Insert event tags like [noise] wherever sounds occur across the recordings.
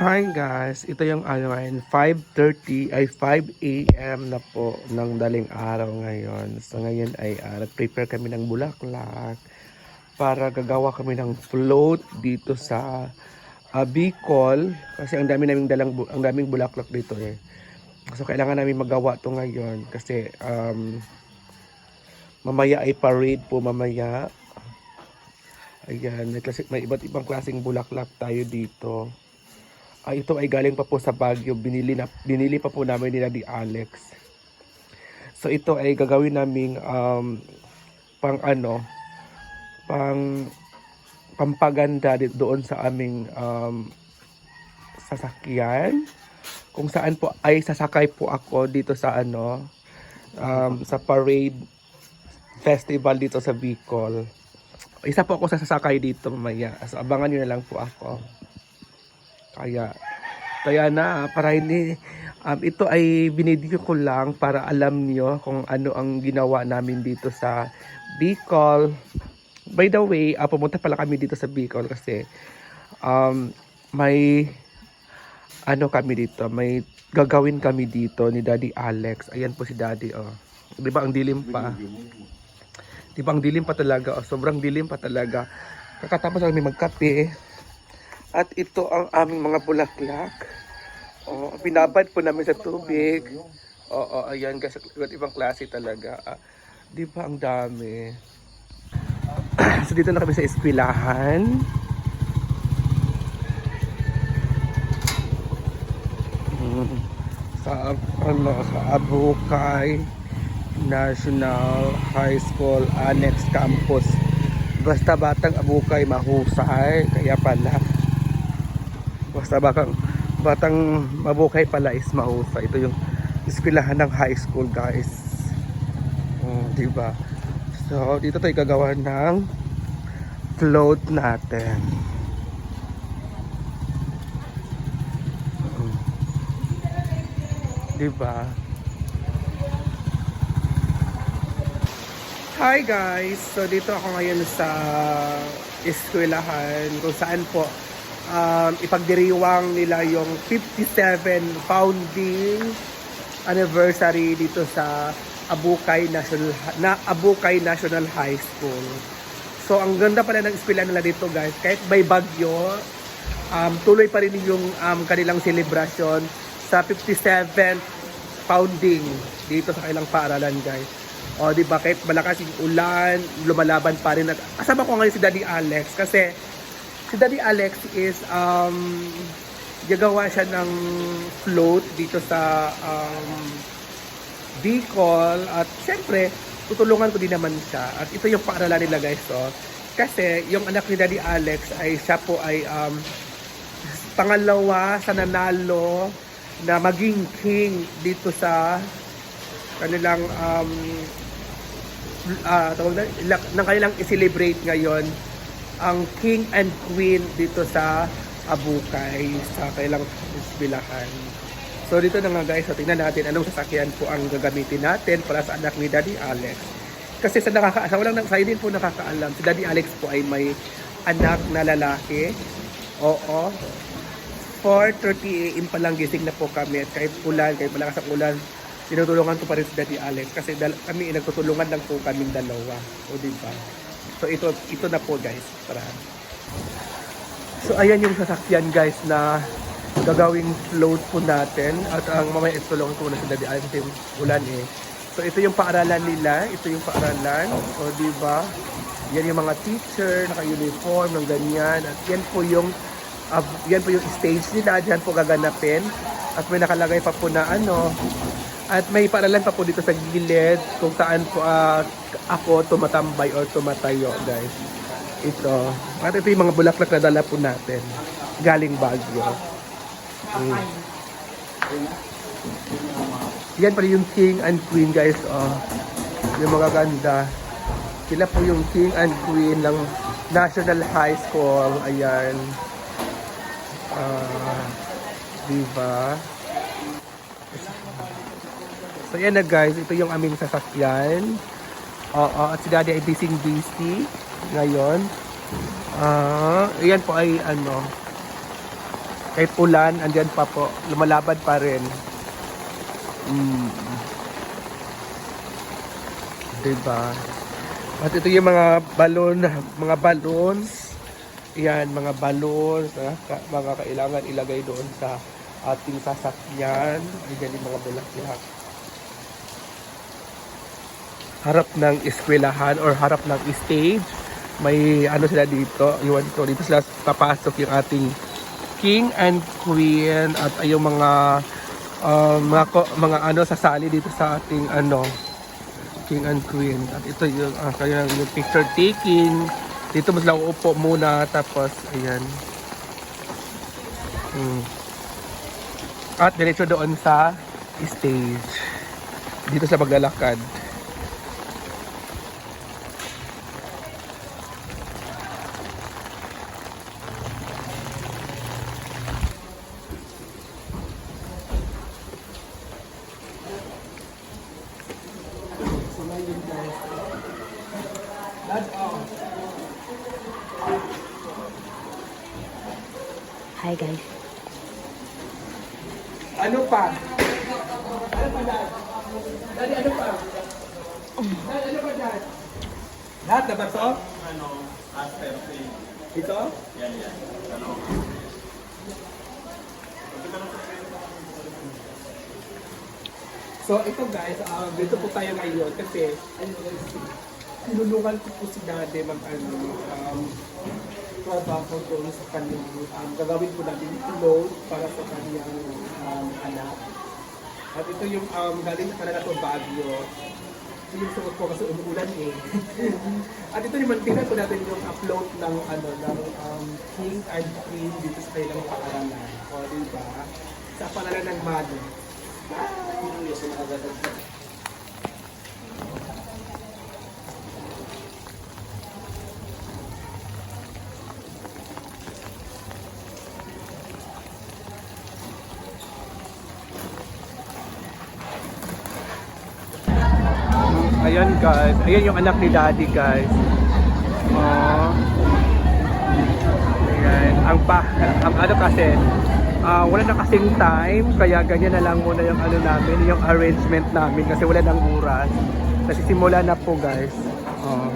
Hi guys, ito yung ano ngayon, 5.30 ay 5 a.m. na po ng daling araw ngayon. So ngayon ay uh, prepare kami ng bulaklak para gagawa kami ng float dito sa uh, Bicol kasi ang dami naming dalang ang daming bulaklak dito eh. So kailangan namin magawa to ngayon kasi um, mamaya ay parade po mamaya. Ayan, may, klase, may iba't ibang klaseng bulaklak tayo dito. Ah, ito ay galing pa po sa Baguio. Binili, na, binili pa po namin nila di Alex. So ito ay gagawin naming um, pang ano, pang pampaganda doon sa aming um, sasakyan. Kung saan po ay sasakay po ako dito sa ano, um, sa parade festival dito sa Bicol. Isa po ako sa sasakay dito mamaya. So abangan nyo na lang po ako. Kaya, kaya na, para hindi, um, ito ay binidyo ko lang para alam niyo kung ano ang ginawa namin dito sa Bicol. By the way, ah, pumunta pala kami dito sa Bicol kasi um, may ano kami dito, may gagawin kami dito ni Daddy Alex. Ayan po si Daddy, oh. 'Di ba ang dilim pa? 'Di ba ang dilim pa talaga? Oh, sobrang dilim pa talaga. Kakatapos kami magkape. At ito ang aming mga bulaklak. Oh, binabad po namin sa tubig. Oo, ayan guys, iba't ibang klase talaga. Ah, 'Di ba ang dami? [clears throat] so dito na kami sa eskwelahan. Mm, sa ano sa Abukay National High School Annex Campus. Basta batang Abukay mahusay, kaya pala Basta bakang batang mabukay pala is mahusay. Ito yung eskwelahan ng high school guys. Oh, di ba? So, dito tayo gagawa ng float natin. Mm. Di ba? Hi guys! So dito ako ngayon sa eskwelahan kung saan po um, ipagdiriwang nila yung 57 founding anniversary dito sa Abukay National na Abukay National High School. So ang ganda pala ng eskwela nila dito guys, kahit may bagyo, um, tuloy pa rin yung um, kanilang celebration sa 57th founding dito sa kailang paaralan guys. O di ba kahit malakas yung ulan, lumalaban pa rin. At kasama ko ngayon si Daddy Alex kasi si Daddy Alex is um gagawa siya ng float dito sa um, Bicol. At syempre tutulungan ko din naman siya. At ito yung paaralan nila guys so kasi yung anak ni Daddy Alex ay siya po ay um, pangalawa sa nanalo na maging king dito sa kanilang um, ah tawag na, ng kanilang i-celebrate ngayon ang king and queen dito sa Abukay sa kailang bilahan. So dito na nga guys, so tingnan natin anong sasakyan po ang gagamitin natin para sa anak ni Daddy Alex. Kasi sa nakaka sa walang sa din po nakakaalam, si Daddy Alex po ay may anak na lalaki. Oo. 4.30 am pa lang gising na po kami at kahit ulan, kahit malakas ang ulan, tinutulungan ko pa rin si Daddy Alex kasi dal- kami nagtutulungan lang po kaming dalawa. O di ba? So ito ito na po guys para. So ayan yung sasakyan guys na gagawing float po natin at ang mamaya itulungan ko muna si Daddy Alex kasi ulan eh. So ito yung paaralan nila, ito yung paaralan. O di ba? Yan yung mga teacher, naka-uniform ng ganyan at yan po yung uh, yan po yung stage nila, diyan po gaganapin. At may nakalagay pa po na ano, at may paaralan pa po dito sa gilid kung saan po ah, ako tumatambay or tumatayo, guys. Ito. At ito yung mga bulaklak na dala po natin. Galing Baguio. Mm. Yan pala yung king and queen, guys. Oh. Yung mga ganda. Sila po yung king and queen ng National High School. Ayan. Ah, diba? So yan na guys, ito yung aming sasakyan. Oo, at si Daddy ay busy busy ngayon. Ah, yan po ay ano, Kahit ulan, andyan pa po. Lumalabad pa rin. Mm. Diba? At ito yung mga balon, mga balloons. Yan, mga balloons. ah, ka- mga kailangan ilagay doon sa ating sasakyan. Ayan yung mga bulaklak. Harap ng eskwelahan or harap ng stage. May ano sila dito. Iwan ko. Dito sila papasok yung ating king and queen at yung mga um, mga, mga ano sasali dito sa ating ano king and queen at ito yung uh, kaya yung picture taking dito mo sila uupo muna tapos ayan hmm. at diretso doon sa stage dito sa maglalakad Hi guys. ano pa? Ano pa dad Daddy, ano pa? Dad, ano pa dad lahat na ba to? ano after ito? yan yan. So ito guys, ah, dito po tayo ngayon kasi tinulungan ko po si Dade mag ano, um, trabaho doon sa kanyang um, gagawin ko natin load para sa kanyang um, anak. At ito yung um, galing sa kanila to Baguio. Suot ko kasi umuulan eh. [laughs] At ito yung tingnan ko natin yung upload ng ano ng um, King and Queen dito sa kanilang paaralan. O diba? Sa paaralan ng Mother. Ayan guys, ayan yung anak ni daddy guys. Oh. Ayan, ang pa, ang ano kasi, ah, wala na kasing time, kaya ganyan na lang muna yung ano namin, yung arrangement namin kasi wala nang oras. Nasisimula na po guys. Oh.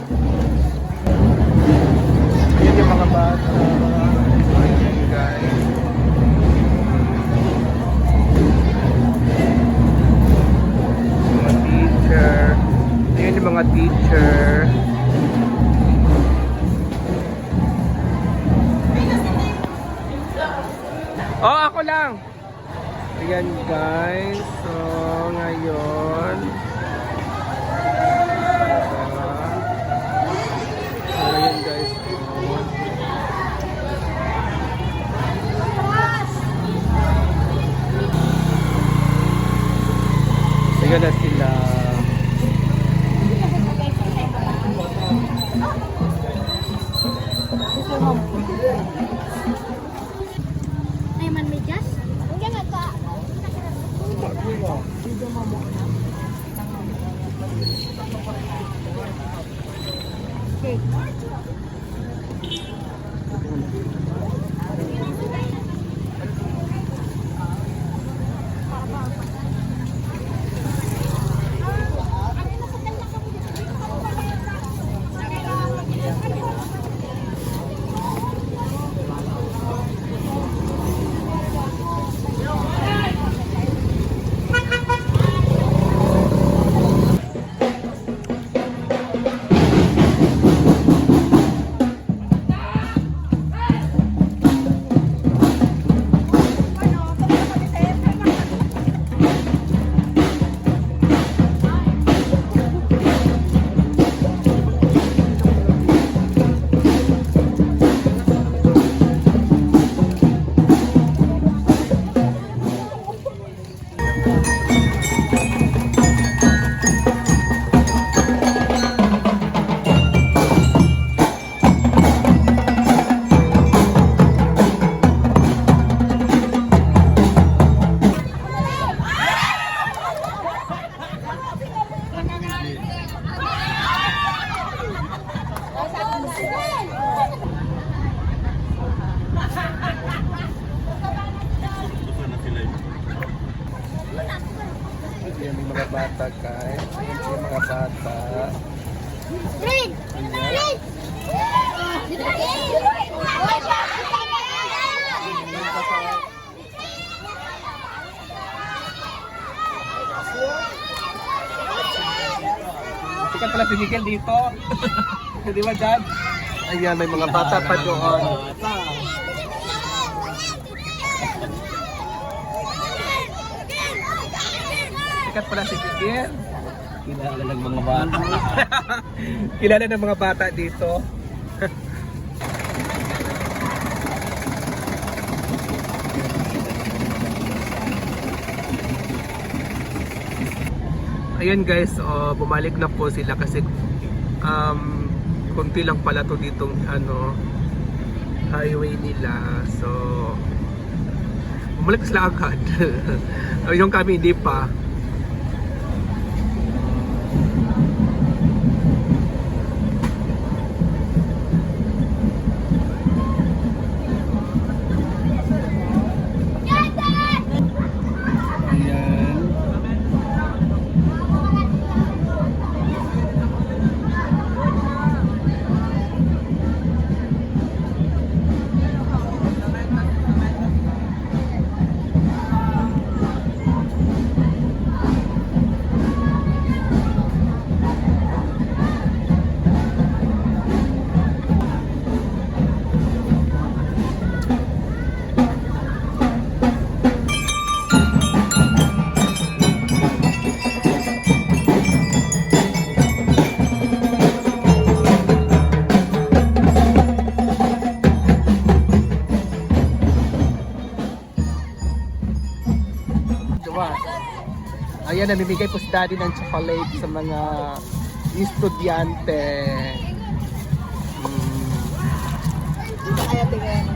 Ayan yung mga bata. Guys. teacher. Mga teacher. Oh, ako lang. Ayan guys. So, ngayon. Okay. Yung mga bata. Green! Green! Sikat pala si Miguel dito. [laughs] Di ba, Dad? Ayan, may mga bata pa doon. Sikat pala si Miguel. Kilala ng mga bata. [laughs] Kilala ng mga bata dito. [laughs] Ayan guys, oh, bumalik na po sila kasi um, kunti lang pala to ditong ano, highway nila. So, bumalik sila agad. [laughs] yung kami hindi pa. Ayan, namimigay po si Daddy ng chocolate sa mga estudyante. Mm. Dito kayo tingin.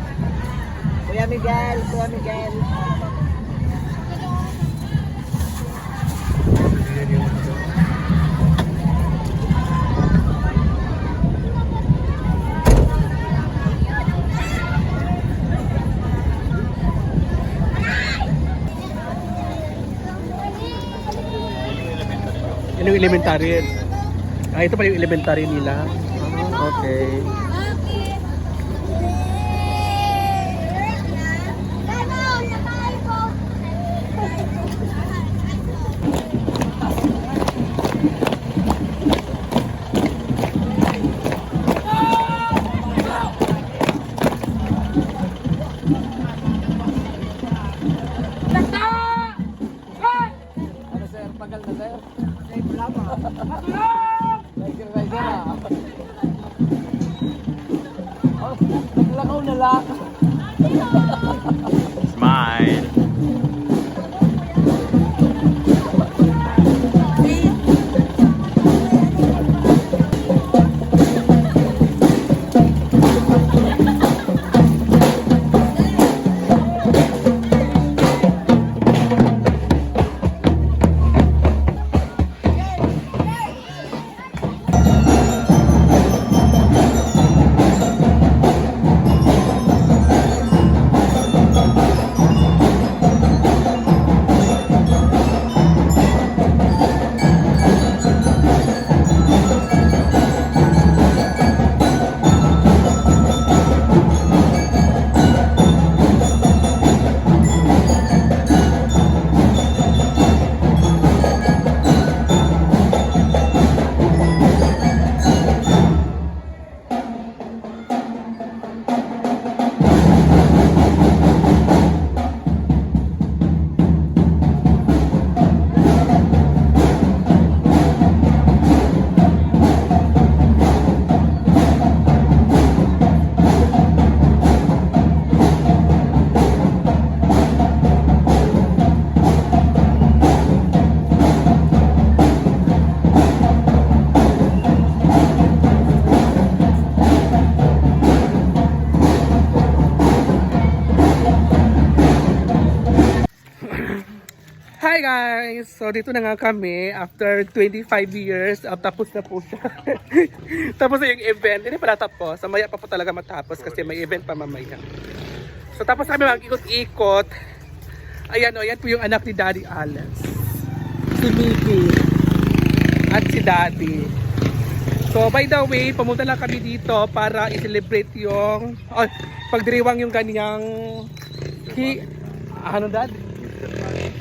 Kuya Miguel, Kuya Miguel. Ayan yung Yan yung elementary. Ah, ito pala yung elementary nila. Okay. Rider, rider ah. Oh, naglakaw na lang. Smile. Hi guys! So dito na nga kami after 25 years. Uh, tapos na po siya. [laughs] tapos na yung event. Hindi pala tapos. Mamaya pa po talaga matapos kasi may event pa mamaya. So tapos kami mag-ikot-ikot. Ayan o, ayan po yung anak ni Daddy Alex. si Mickey, at si Daddy. So by the way, pumunta lang kami dito para i-celebrate yung oh, pagdiriwang yung kanyang hi, ano dad?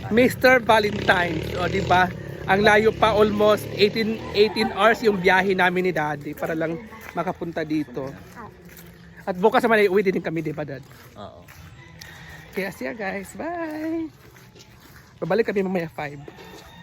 Mr. Valentine's. O di ba? Ang layo pa almost 18 18 hours yung biyahe namin ni Daddy para lang makapunta dito. At bukas naman ay uwi din kami, di ba, Dad? Oo. Kaya siya guys, bye! Babalik kami mamaya 5.